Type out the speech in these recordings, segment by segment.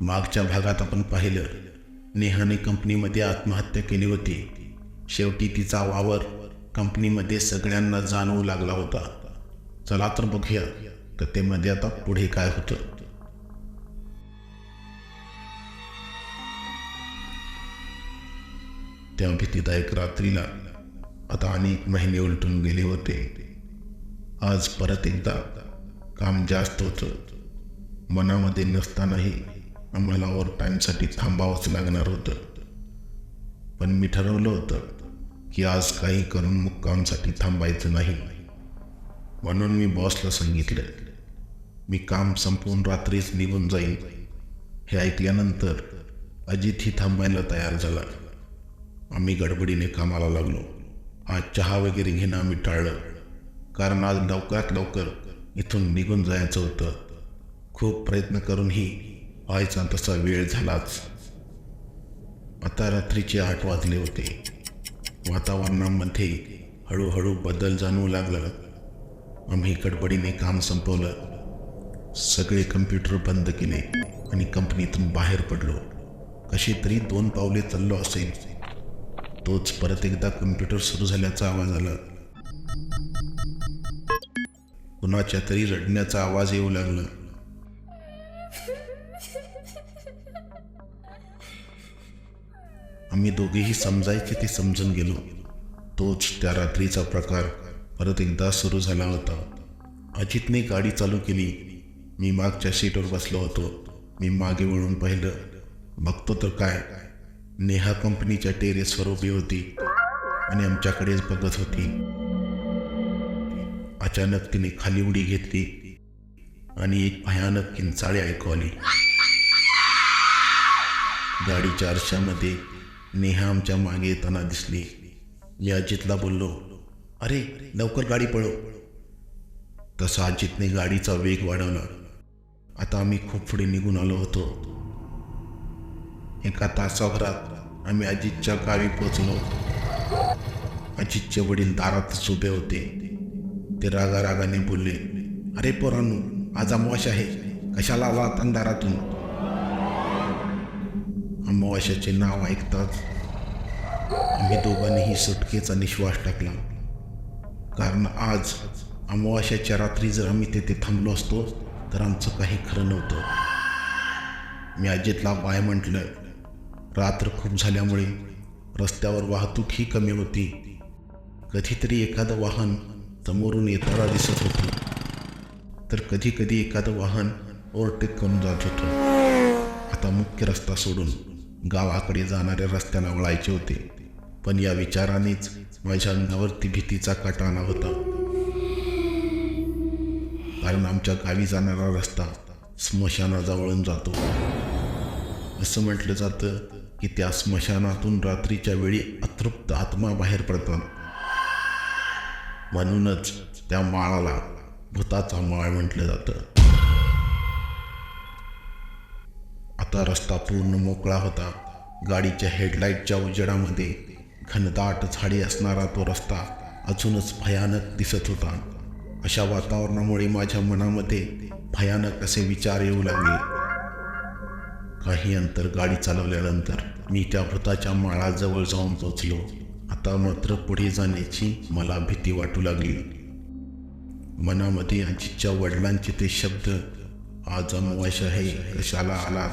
मागच्या भागात आपण पाहिलं नेहाने कंपनीमध्ये आत्महत्या केली होती. शेवटी तिचा वावर कंपनीमध्ये सगळ्यांना जाणवू लागला होता. चला तर बघूया कथेमध्ये आता पुढे काय होतं. त्या भीतीदायक रात्रीला आता अनेक महिने उलटून गेले होते. आज परत एकदा काम जास्त होतं. मनामध्ये नसतानाही आम्हाला ओव्हर टाईमसाठी थांबावंच लागणार होतं. पण मी ठरवलं होतं की आज काही करून मुक्कामसाठी थांबायचं नाही. म्हणून मी बॉसला सांगितलं मी काम संपवून रात्रीच निघून जाईल हे ऐकल्यानंतर अजितही थांबायला तयार झाला. आम्ही गडबडीने कामाला लागलो. आज चहा वगैरे घेणं आम्ही टाळलं. कारण आज लवकरात लवकर इथून निघून जायचं होतं. खूप प्रयत्न करूनही व्हायचा तसा वेळ झालाच. आता रात्रीचे आठ वाजले होते. वातावरणामध्ये हळूहळू बदल जाणवू लागला. आम्ही गडबडीने काम संपवलं. सगळे कम्प्युटर बंद केले आणि कंपनीतून बाहेर पडलो. कशी तरी दोन पावले चाललो असेल. तोच परत एकदा कम्प्युटर सुरू झाल्याचा आवाज आला. कुणाच्या तरी रडण्याचा आवाज येऊ लागला. आम्ही दोघेही समजायचे ते समजून गेलो. तोच त्या रात्रीचा प्रकार परत एकदा सुरू झाला होता. अजितने गाडी चालू केली. मी मागच्या सीटवर बसलो होतो. मी मागे वळून पाहिलं. बघतो तर काय? नेहा कंपनीच्या टेरेसवर उभी होती आणि आमच्याकडेच बघत होती. अचानक तिने खाली उडी घेतली आणि एक भयानक किंचाळी ऐकू आली. गाडीच्या आरशामध्ये नेहा आमच्या मागे येताना दिसली. मी अजितला बोललो अरे लवकर गाडी पळव. तसा अजितने गाडीचा वेग वाढवला. आता आम्ही खूप पुढे निघून आलो होतो. एका तासाभरात आम्ही अजितच्या गावी पोचलो अजितचे वडील दारातच उभे होते. ते रागारागाने बोलले अरे पोरांनो आज अमवाश आहे. कशाला आलात अंधारातून? अमावास्याचे नाव ऐकताच आम्ही दोघांनीही सुटकेचा निश्वास टाकला. कारण आज अमावास्याच्या रात्री जर आम्ही तेथे थांबलो असतो तर आमचं काही खरं नव्हतं. मी अजितला बाय म्हटलं रात्र खूप झाल्यामुळे रस्त्यावर वाहतूक ही कमी होती. कधीतरी एखादं वाहन समोरून येताना दिसत होतं. तर कधी कधी एखादं वाहन ओव्हरटेक करून जात होतं. आता मुख्य रस्ता सोडून गावाकडे जाणाऱ्या रस्त्यानं वळायचे होते. पण या विचारानेच माझ्या अंगावरती भीतीचा कटाणा होता. कारण आमच्या गावी जाणारा रस्ता स्मशानाजवळून जातो. असं म्हटलं जातं की त्या स्मशानातून रात्रीच्या वेळी अतृप्त आत्मा बाहेर पडतात. म्हणूनच त्या माळाला भूताचा माळ म्हटलं जातं. आता रस्ता पूर्ण मोकळा होता. गाडीच्या हेडलाईटच्या उजेडामध्ये घनदाट झाडी असणारा तो रस्ता अजूनच भयानक दिसत होता. अशा वातावरणामुळे माझ्या मनामध्ये भयानक असे विचार येऊ लागले. काही अंतर गाडी चालवल्यानंतर मी त्या भूताच्या माळाजवळ जाऊन पोचलो आता मात्र पुढे जाण्याची मला भीती वाटू लागली. मनामध्ये आजीच्या वडिलांचे ते शब्द आज अमवाश आहे कशाला आला?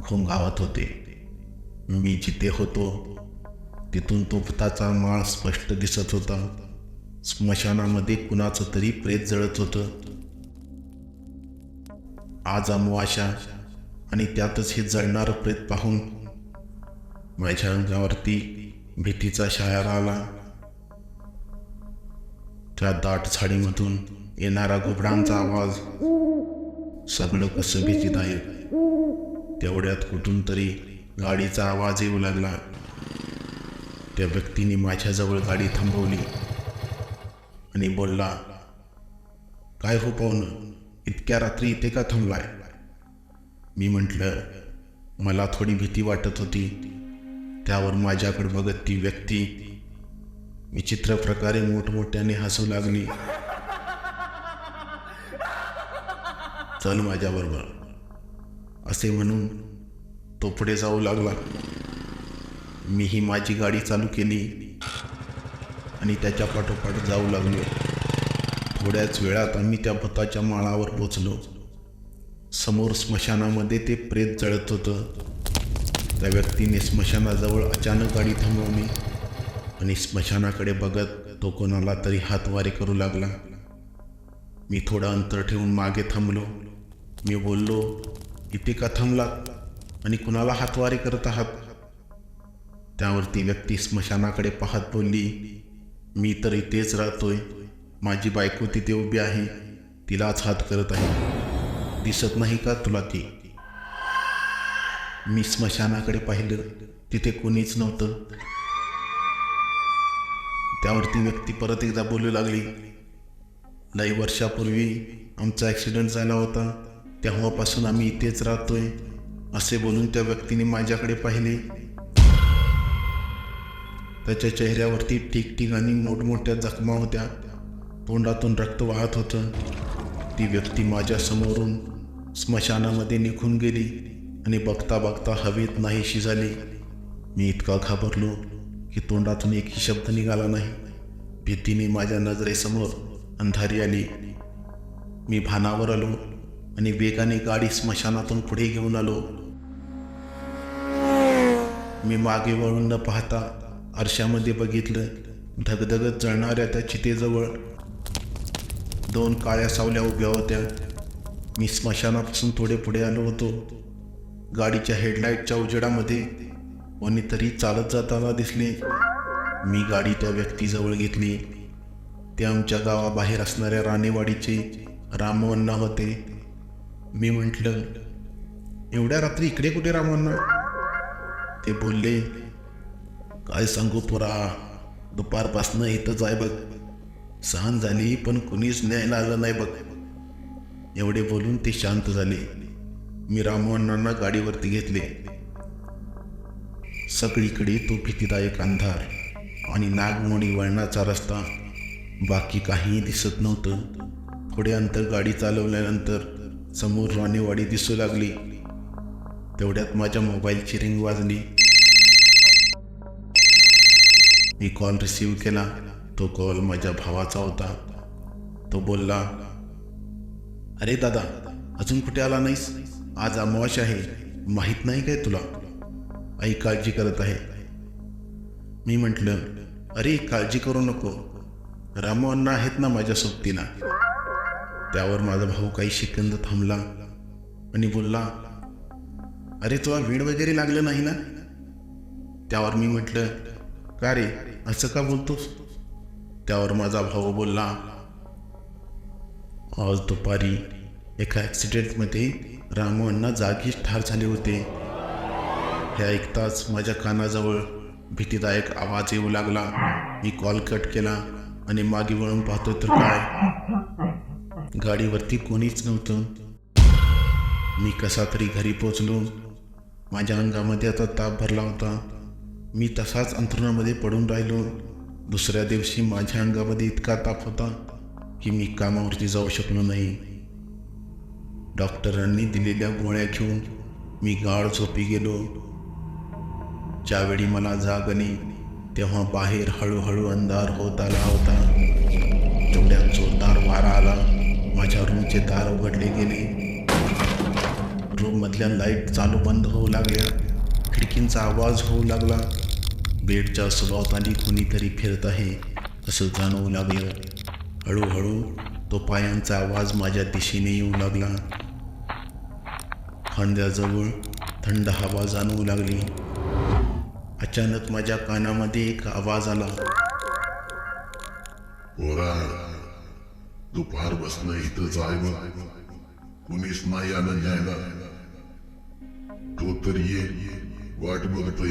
घोंगावत होते. मी जिथे होतो तिथून तोफताचा माळ स्पष्ट दिसत होता. स्मशानामध्ये कुणाचं तरी प्रेत जळत होतं. आज अमवाशा आणि त्यातच हे जळणारं प्रेत पाहून माझ्या अंगावरती भीतीचा शायर आला. त्या दाट झाडीमधून येणारा घुबडांचा आवाज सगळं कसं भीतीदायक तेवढ्यात कुठून तरी गाडीचा आवाज येऊ लागला. त्या व्यक्तीने माझ्याजवळ गाडी थांबवली आणि बोलला काय हो पाहुणं इतक्या रात्री इथे का थांबलाय? मी म्हटलं मला थोडी भीती वाटत होती. त्यावर माझ्याकडे बघत ती व्यक्ती विचित्र प्रकारे मोठमोठ्याने हसू लागली. चल माझ्याबरोबर. असे म्हणून तो पुढे जाऊ लागला. मीही माझी गाडी चालू केली आणि त्याच्या पाठोपाठ जाऊ लागलो. थोड्याच वेळात आम्ही त्या भूताच्या माळावर पोचलो समोर स्मशानामध्ये ते प्रेत जळत होतं. त्या व्यक्तीने स्मशानाजवळ अचानक गाडी थांबवली आणि स्मशानाकडे बघत तो कोणाला तरी हातवारे करू लागला. मी थोडं अंतर ठेवून मागे थांबलो. मी बोललो इथे का थांबलात आणि कुणाला हातवारे करत आहात? त्यावर ती व्यक्ती स्मशानाकडे पाहत बोलली मी तर इथेच राहतोय. माझी बायको तिथे उभी आहे. तिलाच हात करत आहे. दिसत नाही का तुला ती? मी स्मशानाकडे पाहिलं. तिथे कोणीच नव्हतं. त्यावर ती व्यक्ती परत एकदा बोलू लागली लई वर्षापूर्वी आमचा ॲक्सिडेंट झाला होता. तेव्हापासून आम्ही इथेच राहतोय असे बोलून त्या व्यक्तीने माझ्याकडे पाहिले. त्याच्या चेहऱ्यावरती ठिकठिकाणी मोठमोठ्या जखमा होत्या. तोंडातून रक्त वाहत होतं. ती व्यक्ती माझ्यासमोरून स्मशानामध्ये निघून गेली आणि बघता बघता हवेत नाहीशी झाली. मी इतका घाबरलो की तोंडातून एकही शब्द निघाला नाही. भीतीने माझ्या नजरेसमोर अंधारी आली. मी भानावर आलो आणि वेगाने गाडी स्मशानातून पुढे घेऊन आलो. मी मागे वळून न पाहता आरशामध्ये बघितलं धगधगत जळणाऱ्या त्या चितेजवळ दोन काळ्या सावल्या उभ्या होत्या. मी स्मशानापासून थोडे पुढे आलो होतो. गाडीच्या हेडलाईटच्या उजेडामध्ये कोणीतरी चालत जाताना दिसले. मी गाडी त्या व्यक्तीजवळ घेतली. ते आमच्या गावाबाहेर असणाऱ्या राणेवाडीचे रामवन्ना होते. मी म्हटलं एवढ्या रात्री इकडे कुठे रामवन्ना? ते बोलले काय सांगू पुरा दुपारपासनं इथंच आहे बघ. सहन झाली पण कुणीच न्यायला आलं नाही बघ. एवढे बोलून ते शांत झाले. मी रामवण्णांना गाडीवरती घेतले. सगळीकडे तो भीतीदायक अंधार आणि नागमोडी वळणाचा रस्ता बाकी काहीही दिसत नव्हतं. थोडे अंतर गाडी चालवल्यानंतर समोर राणेवाडी दिसू लागली. तेवढ्यात माझ्या मोबाईलची रिंग वाजली. मी कॉल रिसीव केला. तो कॉल माझ्या भावाचा होता. तो बोलला अरे दादा अजून कुठे आला नाहीस? आज अमावाश आहे. माहीत नाही काय तुला? आई काळजी करत आहे. मी म्हटलं अरे काळजी करू नको. रामू अण्णा आहेत ना माझ्या सोबतीला. त्यावर माझा भाऊ काही सेकंद थांबला आणि बोलला अरे तुला वेळ वगैरे लागलं नाही ना? त्यावर मी म्हटलं का रे असं का बोलतोस? त्यावर माझा भाऊ बोलला आज दुपारी एका ॲक्सिडेंटमध्ये रामू अण्णा जागीच ठार झाले होते. हे ऐकताच माझ्या कानाजवळ भीतीदायक आवाज येऊ लागला. मी कॉल कट केला. आणि मागे वळून पाहतो तर काय? गाडीवरती कोणीच नव्हतं. मी कसा तरी घरी पोचलो माझ्या अंगामध्ये आता ताप भरला होता. मी तसाच अंथरुणामध्ये पडून राहिलो. दुसऱ्या दिवशी माझ्या अंगामध्ये इतका ताप होता की मी कामावरती जाऊ शकलो नाही. डॉक्टरांनी दिलेल्या गोळ्या घेऊन मी गाळ झोपी गेलो. ज्यावेळी मला जाग आली तेव्हा बाहेर हळूहळू अंधार होत आला होता. तेवढ्यात जोरदार वारा आला. माझ्या रूमचे दार उघडले गेले. रूममधल्या लाइट चालू बंद होऊ लागल्या. खिडकींचा आवाज होऊ लागला. बेडच्या सभोवताली कुणीतरी फिरत आहे असं जाणवू लागलं. हळूहळू तो पायांचा आवाज माझ्या दिशेने येऊ लागला. खांद्याजवळ थंड हवा जाणवू लागली. अचानक माझ्या कानामध्ये एक आवाज आला. पोरा दुपार बसणं इथंच आहे बघ कुणीच नाही आलं न्यायला तो तर ये वाट बघतोय